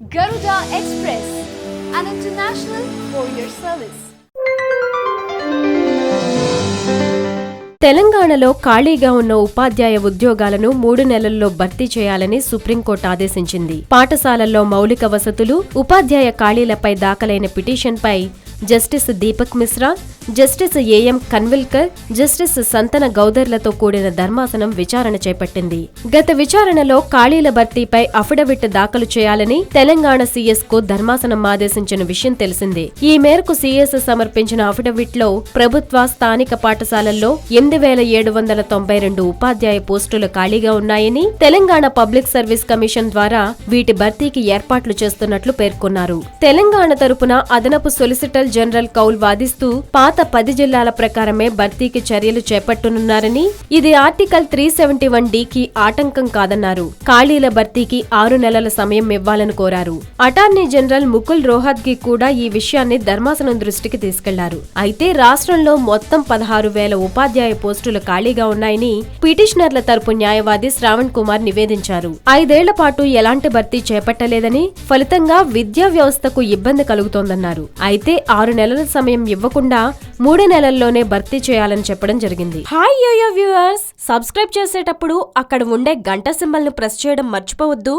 Garuda Express, an international courier service. తెలంగాణలో ఖాళీగా ఉన్న ఉపాధ్యాయ ఉద్యోగాలను మూడు నెలల్లో భర్తీ చేయాలని సుప్రీంకోర్టు ఆదేశించింది పాఠశాలల్లో మౌలిక వసతులు ఉపాధ్యాయ ఖాళీలపై దాఖలైన పిటిషన్పై justice Deepak Mishra justice A M Khanwilkar justice Santana గౌదర్లతో కూడిన ధర్మాసనం విచారణ చేపట్టింది. గత విచారణలో ఖాళీల భర్తీపై అఫిడవిట్ దాఖలు చేయాలని తెలంగాణ సీఎస్కు ధర్మాసనం ఆదేశించిన విషయం తెలిసిందే. ఈ మేరకు సీఎస్ సమర్పించిన అఫిడవిట్లో ప్రభుత్వ స్థానిక పాఠశాలల్లో ఎనిమిది వేల ఏడు వందల తొంభై రెండు ఉపాధ్యాయ పోస్టులు ఖాళీగా ఉన్నాయని తెలంగాణ పబ్లిక్ సర్వీస్ కమిషన్ ద్వారా వీటి భర్తీకి ఏర్పాట్లు చేస్తున్నట్లు పేర్కొన్నారు. తెలంగాణ తరపున అదనపు సొలిసిటర్ జనరల్ కౌల్ వాదిస్తూ పాత పది జిల్లాల ప్రకారమే భర్తీకి చర్యలు చేపట్టనున్నారని ఇది ఆర్టికల్ త్రీ సెవెంటీ వన్ డికి ఆటంకం కాదన్నారు. ఖాళీల భర్తీకి ఆరు నెలల సమయం ఇవ్వాలని కోరారు. అటార్నీ జనరల్ ముకుల్ రోహత్గి కూడా ఈ విషయాన్ని ధర్మాసనం దృష్టికి తీసుకెళ్ళారు. అయితే రాష్ట్రంలో మొత్తం పదహారు వేల ఉపాధ్యాయ పోస్టులు ఖాళీగా ఉన్నాయని పిటిషనర్ల తరపు న్యాయవాది శ్రావణ్ కుమార్ నివేదించారు. ఐదేళ్ళ పాటు ఎలాంటి భర్తీ చేపట్టలేదని ఫలితంగా విద్యా వ్యవస్థకు ఇబ్బంది కలుగుతోందన్నారు. అయితే ఆరు నెలల సమయం ఇవ్వకుండా మూడు నెలల్లోనే భర్తీ చేయాలని చెప్పడం జరిగింది. Hi yo-yo viewers! సబ్స్క్రైబ్ చేసేటప్పుడు అక్కడ ఉండే గంట సింబల్ను ప్రెస్ చేయడం మర్చిపోవద్దు.